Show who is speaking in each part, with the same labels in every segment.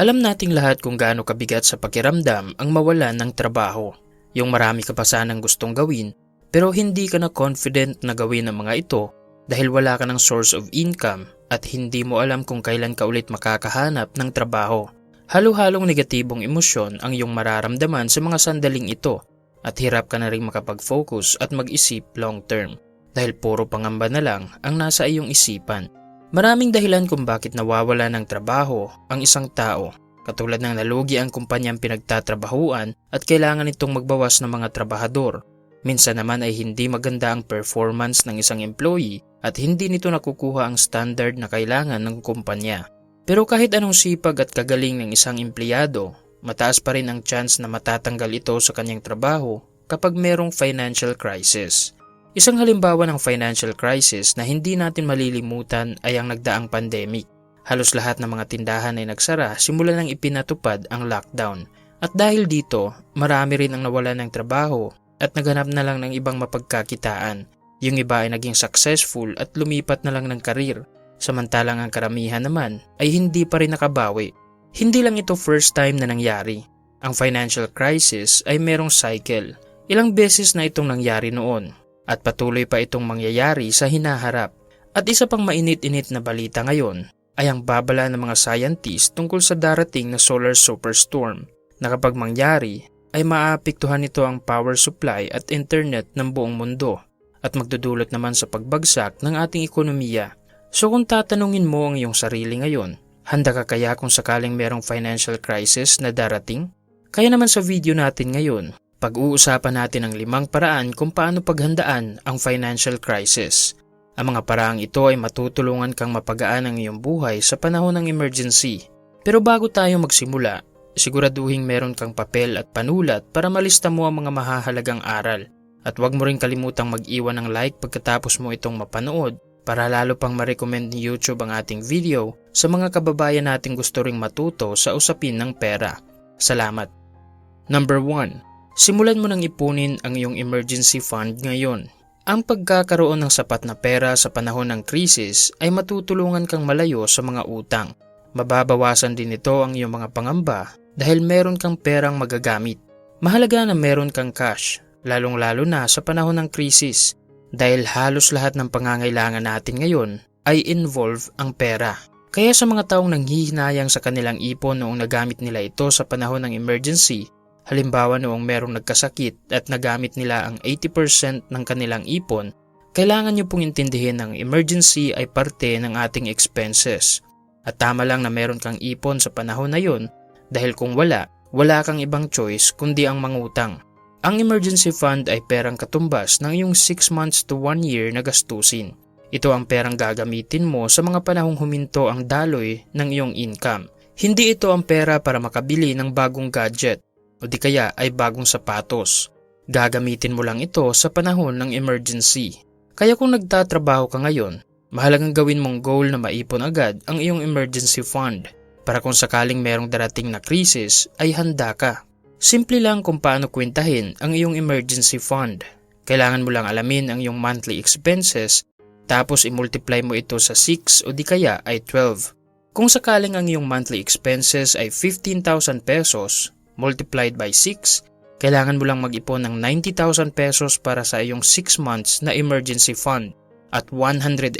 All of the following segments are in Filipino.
Speaker 1: Alam nating lahat kung gaano kabigat sa pakiramdam ang mawalan ng trabaho. Yung marami ka pa sanang gustong gawin, pero hindi ka na confident na gawin ang mga ito dahil wala ka ng source of income at hindi mo alam kung kailan ka ulit makakahanap ng trabaho. Halo-halong negatibong emosyon ang iyong mararamdaman sa mga sandaling ito at hirap ka na rin makapag-focus at mag-isip long term dahil puro pangamba na lang ang nasa iyong isipan. Maraming dahilan kung bakit nawawala ng trabaho ang isang tao, katulad ng nalugi ang kumpanyang pinagtatrabahuan at kailangan itong magbawas ng mga trabahador. Minsan naman ay hindi maganda ang performance ng isang employee at hindi nito nakukuha ang standard na kailangan ng kumpanya. Pero kahit anong sipag at kagaling ng isang empleyado, mataas pa rin ang chance na matatanggal ito sa kanyang trabaho kapag merong financial crisis. Isang halimbawa ng financial crisis na hindi natin malilimutan ay ang nagdaang pandemic. Halos lahat ng mga tindahan ay nagsara simula nang ipinatupad ang lockdown. At dahil dito, marami rin ang nawala ng trabaho at naghanap na lang ng ibang mapagkakitaan. Yung iba ay naging successful at lumipat na lang ng karir. Samantalang ang karamihan naman ay hindi pa rin nakabawi. Hindi lang ito first time na nangyari. Ang financial crisis ay merong cycle. Ilang beses na itong nangyari noon at patuloy pa itong mangyayari sa hinaharap. At isa pang mainit-init na balita ngayon ay ang babala ng mga scientists tungkol sa darating na solar superstorm na kapag mangyari ay maapektuhan nito ang power supply at internet ng buong mundo at magdudulot naman sa pagbagsak ng ating ekonomiya. So kung tatanungin mo ang iyong sarili ngayon, handa ka kaya kung sakaling merong financial crisis na darating? Kaya naman sa video natin ngayon, pag-uusapan natin ang limang paraan kung paano paghandaan ang financial crisis. Ang mga paraang ito ay matutulungan kang mapagaan ang iyong buhay sa panahon ng emergency. Pero bago tayo magsimula, siguraduhin meron kang papel at panulat para malista mo ang mga mahahalagang aral. At huwag mo rin kalimutang mag-iwan ng like pagkatapos mo itong mapanood para lalo pang ma-recommend ni YouTube ang ating video sa mga kababayan nating gusto ring matuto sa usapin ng pera. Salamat! Number 1 Simulan mo nang ipunin ang iyong emergency fund ngayon. Ang pagkakaroon ng sapat na pera sa panahon ng krisis ay matutulungan kang malayo sa mga utang. Mababawasan din ito ang iyong mga pangamba dahil meron kang perang magagamit. Mahalaga na meron kang cash, lalong-lalo na sa panahon ng krisis dahil halos lahat ng pangangailangan natin ngayon ay involve ang pera. Kaya sa mga taong nanghihinayang sa kanilang ipon noong nagamit nila ito sa panahon ng emergency, Halimbawa noong merong nagkasakit at nagamit nila ang 80% ng kanilang ipon, kailangan nyo pong intindihin ng emergency ay parte ng ating expenses. At tama lang na meron kang ipon sa panahon na yon dahil kung wala, wala kang ibang choice kundi ang mangutang. Ang emergency fund ay perang katumbas ng iyong 6 months to 1 year na gastusin. Ito ang perang gagamitin mo sa mga panahong huminto ang daloy ng iyong income. Hindi ito ang pera para makabili ng bagong gadget o di kaya ay bagong sapatos. Gagamitin mo lang ito sa panahon ng emergency. Kaya kung nagtatrabaho ka ngayon, mahalagang gawin mong goal na maipon agad ang iyong emergency fund para kung sakaling merong darating na krisis ay handa ka. Simple lang kung paano kwentahin ang iyong emergency fund. Kailangan mo lang alamin ang iyong monthly expenses tapos i-multiply mo ito sa 6 o di kaya ay 12. Kung sakaling ang iyong monthly expenses ay 15,000 pesos, multiplied by 6, kailangan mo lang mag-ipon ng 90,000 pesos para sa iyong 6 months na emergency fund at 180,000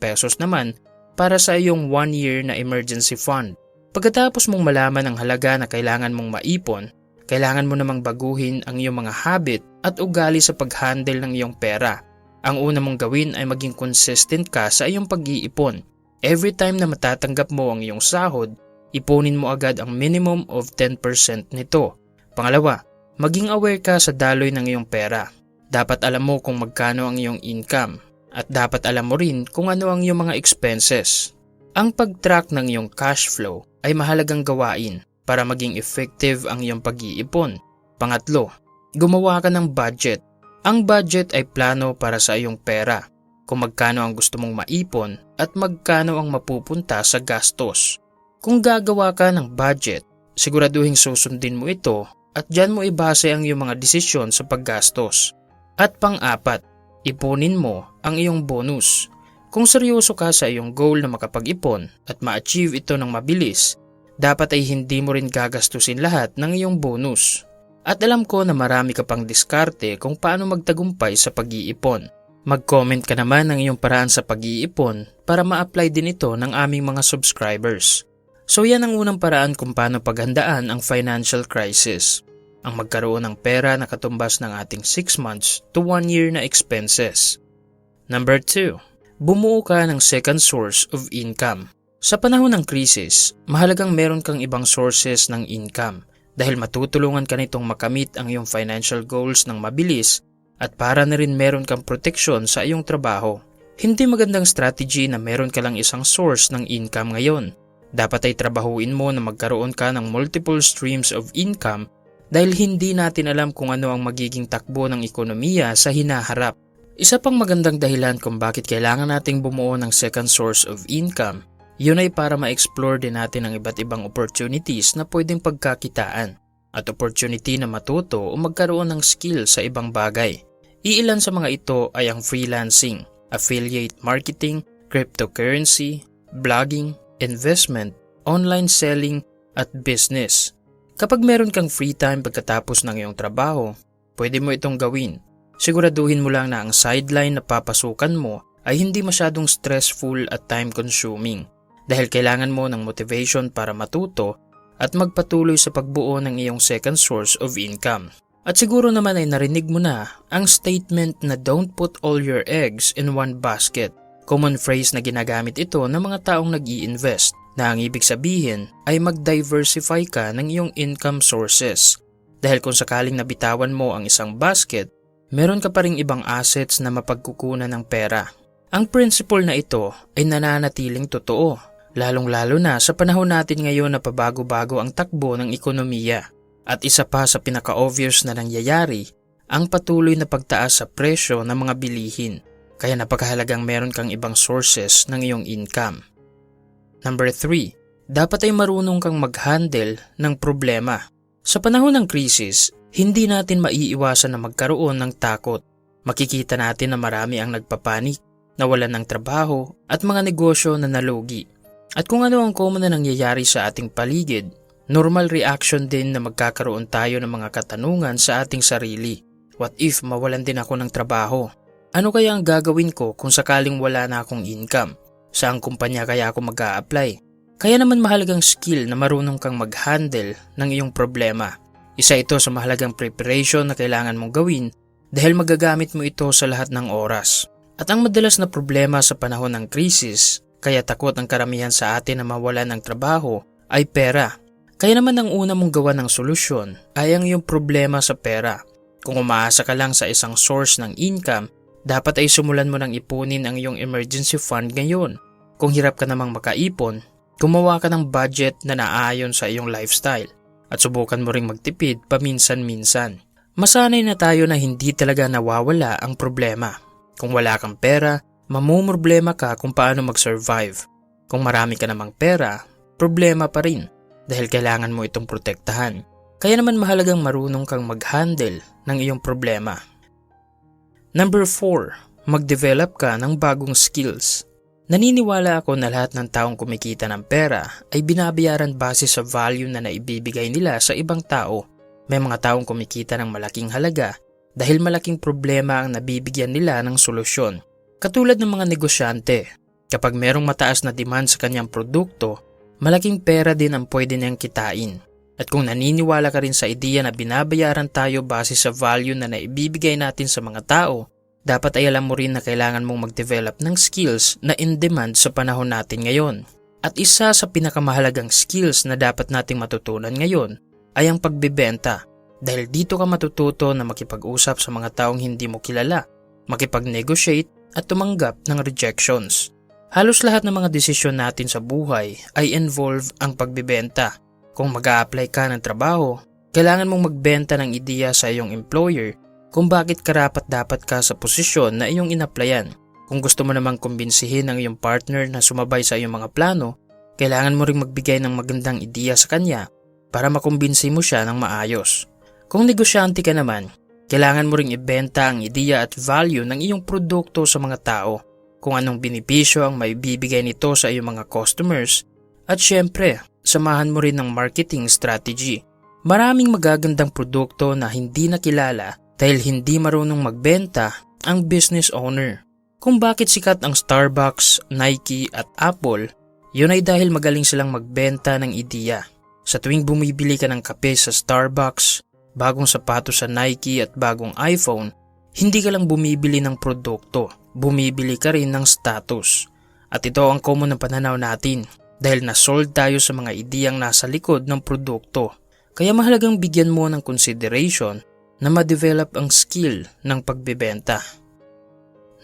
Speaker 1: pesos naman para sa iyong 1 year na emergency fund. Pagkatapos mong malaman ang halaga na kailangan mong maipon, kailangan mo namang baguhin ang iyong mga habit at ugali sa pag-handle ng iyong pera. Ang una mong gawin ay maging consistent ka sa iyong pag-iipon. Every time na matatanggap mo ang iyong sahod, ipunin mo agad ang minimum of 10% nito. Pangalawa, maging aware ka sa daloy ng iyong pera. Dapat alam mo kung magkano ang iyong income at dapat alam mo rin kung ano ang iyong mga expenses. Ang pag-track ng iyong cash flow ay mahalagang gawain para maging effective ang iyong pag-iipon. Pangatlo, gumawa ka ng budget. Ang budget ay plano para sa iyong pera, kung magkano ang gusto mong maipon at magkano ang mapupunta sa gastos. Kung gagawa ka ng budget, siguraduhin susundin mo ito at dyan mo ibase ang iyong mga desisyon sa paggastos. At pang-apat, ipunin mo ang iyong bonus. Kung seryoso ka sa iyong goal na makapag-ipon at ma-achieve ito ng mabilis, dapat ay hindi mo rin gagastusin lahat ng iyong bonus. At alam ko na marami ka pang diskarte kung paano magtagumpay sa pag-iipon. Mag-comment ka naman ng iyong paraan sa pag-iipon para ma-apply din ito ng aming mga subscribers. So yan ang unang paraan kung paano paghandaan ang financial crisis. Ang magkaroon ng pera na katumbas ng ating 6 months to 1 year na expenses. Number 2. Bumuo ka ng second source of income. Sa panahon ng krisis, mahalagang meron kang ibang sources ng income dahil matutulungan ka nitong makamit ang iyong financial goals ng mabilis at para na rin meron kang proteksyon sa iyong trabaho. Hindi magandang strategy na meron ka lang isang source ng income ngayon. Dapat ay trabahuin mo na magkaroon ka ng multiple streams of income dahil hindi natin alam kung ano ang magiging takbo ng ekonomiya sa hinaharap. Isa pang magandang dahilan kung bakit kailangan nating bumuo ng second source of income yun ay para ma-explore din natin ang iba't ibang opportunities na pwedeng pagkakitaan at opportunity na matuto o magkaroon ng skill sa ibang bagay. Iilan sa mga ito ay ang freelancing, affiliate marketing, cryptocurrency, blogging, investment, online selling, at business. Kapag meron kang free time pagkatapos ng iyong trabaho, pwede mo itong gawin. Siguraduhin mo lang na ang sideline na papasukan mo ay hindi masyadong stressful at time-consuming dahil kailangan mo ng motivation para matuto at magpatuloy sa pagbuo ng iyong second source of income. At siguro naman ay narinig mo na ang statement na don't put all your eggs in one basket. Common phrase na ginagamit ito ng mga taong nag invest na ang ibig sabihin ay mag-diversify ka ng iyong income sources. Dahil kung sakaling nabitawan mo ang isang basket, meron ka pa ring ibang assets na mapagkukunan ng pera. Ang principle na ito ay nananatiling totoo lalong-lalo na sa panahon natin ngayon na pabago-bago ang takbo ng ekonomiya. At isa pa sa pinaka-obvious na nangyayari, ang patuloy na pagtaas sa presyo ng mga bilihin. Kaya napakahalagang meron kang ibang sources ng iyong income. Number 3. Dapat ay marunong kang mag-handle ng problema. Sa panahon ng krisis, hindi natin maiiwasan na magkaroon ng takot. Makikita natin na marami ang nagpapanik, nawalan ng trabaho at mga negosyo na nalugi. At kung ano ang common na nangyayari sa ating paligid, normal reaction din na magkakaroon tayo ng mga katanungan sa ating sarili. What if mawalan din ako ng trabaho? Ano kaya ang gagawin ko kung sakaling wala na akong income? Saang kumpanya kaya ako mag apply Kaya naman mahalagang skill na marunong kang mag-handle ng iyong problema. Isa ito sa mahalagang preparation na kailangan mong gawin dahil magagamit mo ito sa lahat ng oras. At ang madalas na problema sa panahon ng krisis kaya takot ang karamihan sa atin na mawalan ng trabaho ay pera. Kaya naman ang una mong gawa ng solusyon ay ang iyong problema sa pera. Kung umaasa ka lang sa isang source ng income, dapat ay sumulan mo ng ipunin ang iyong emergency fund ngayon. Kung hirap ka namang makaipon, gumawa ka ng budget na naayon sa iyong lifestyle at subukan mo ring magtipid paminsan-minsan. Masanay na tayo na hindi talaga nawawala ang problema. Kung wala kang pera, mamumroblema ka kung paano mag-survive. Kung marami ka namang pera, problema pa rin dahil kailangan mo itong protektahan. Kaya naman mahalagang marunong kang mag-handle ng iyong problema. Number 4. Mag-develop ka ng bagong skills. Naniniwala ako na lahat ng taong kumikita ng pera ay binabayaran base sa value na naibibigay nila sa ibang tao. May mga taong kumikita ng malaking halaga dahil malaking problema ang nabibigyan nila ng solusyon. Katulad ng mga negosyante, kapag merong mataas na demand sa kanyang produkto, malaking pera din ang pwede niyang kitain. At kung naniniwala ka rin sa ideya na binabayaran tayo base sa value na naibibigay natin sa mga tao, dapat ay alam mo rin na kailangan mong mag-develop ng skills na in demand sa panahon natin ngayon. At isa sa pinakamahalagang skills na dapat nating matutunan ngayon ay ang pagbebenta dahil dito ka matututo na makipag-usap sa mga taong hindi mo kilala, makipag-negotiate at tumanggap ng rejections. Halos lahat ng mga desisyon natin sa buhay ay involve ang pagbibenta. Kung mag apply ka ng trabaho, kailangan mong magbenta ng ideya sa iyong employer kung bakit karapat dapat ka sa posisyon na iyong inaplayan. Kung gusto mo namang kumbinsihin ang iyong partner na sumabay sa iyong mga plano, kailangan mo ring magbigay ng magandang ideya sa kanya para makumbinsi mo siya ng maayos. Kung negosyante ka naman, kailangan mo ring ibenta ang ideya at value ng iyong produkto sa mga tao, kung anong binipisyo ang maibibigay nito sa iyong mga customers, at syempre, samahan mo rin ng marketing strategy. Maraming magagandang produkto na hindi nakilala dahil hindi marunong magbenta ang business owner. Kung bakit sikat ang Starbucks, Nike at Apple, yun ay dahil magaling silang magbenta ng ideya. Sa tuwing bumibili ka ng kape sa Starbucks, bagong sapatos sa Nike at bagong iPhone, hindi ka lang bumibili ng produkto, bumibili ka rin ng status. At ito ang common na pananaw natin dahil nasold tayo sa mga ideyang nasa likod ng produkto. Kaya mahalagang bigyan mo ng consideration na ma-develop ang skill ng pagbebenta.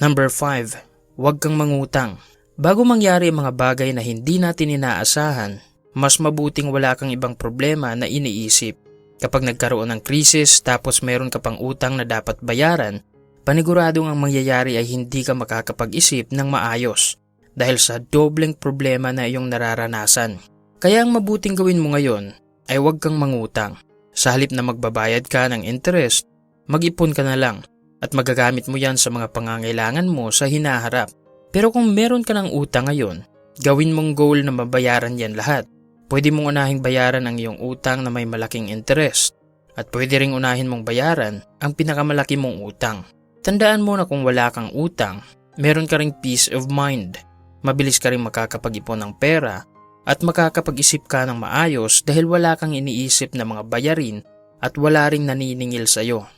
Speaker 1: Number 5. Huwag kang mangutang. Bago mangyari ang mga bagay na hindi natin inaasahan, mas mabuting wala kang ibang problema na iniisip. Kapag nagkaroon ng krisis tapos meron ka pang utang na dapat bayaran, paniguradong ang mangyayari ay hindi ka makakapag-isip ng maayos dahil sa dobleng problema na iyong nararanasan. Kaya ang mabuting gawin mo ngayon ay huwag kang mangutang. Sa halip na magbabayad ka ng interest, mag-ipon ka na lang at magagamit mo yan sa mga pangangailangan mo sa hinaharap. Pero kung meron ka ng utang ngayon, gawin mong goal na mabayaran yan lahat. Pwede mong unahing bayaran ang iyong utang na may malaking interest at pwede ring unahin mong bayaran ang pinakamalaki mong utang. Tandaan mo na kung wala kang utang, meron ka ring peace of mind. Mabilis ka rin makakapag-ipon ng pera at makakapag-isip ka ng maayos dahil wala kang iniisip na mga bayarin at wala ring naniningil sa iyo.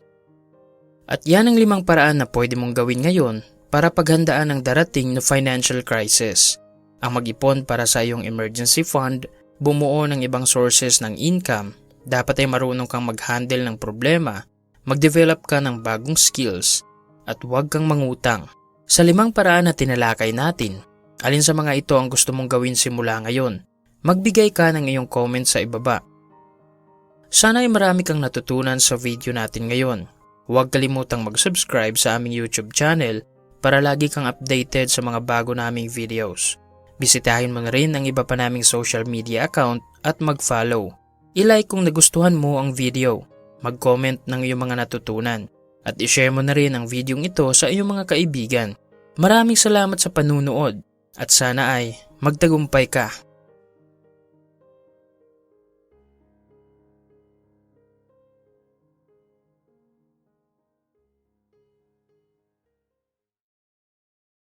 Speaker 1: At yan ang limang paraan na pwede mong gawin ngayon para paghandaan ang darating na financial crisis. Ang mag-ipon para sa iyong emergency fund, bumuo ng ibang sources ng income, dapat ay marunong kang mag-handle ng problema, mag-develop ka ng bagong skills, at huwag kang mangutang. Sa limang paraan na tinalakay natin, Alin sa mga ito ang gusto mong gawin simula ngayon? Magbigay ka ng iyong comment sa ibaba. Sana ay marami kang natutunan sa video natin ngayon. Huwag kalimutang mag-subscribe sa aming YouTube channel para lagi kang updated sa mga bago naming videos. Bisitahin mo na rin ang iba pa naming social media account at mag-follow. I-like kung nagustuhan mo ang video. Mag-comment ng iyong mga natutunan. At i-share mo na rin ang video ito sa iyong mga kaibigan. Maraming salamat sa panunood at sana ay magtagumpay ka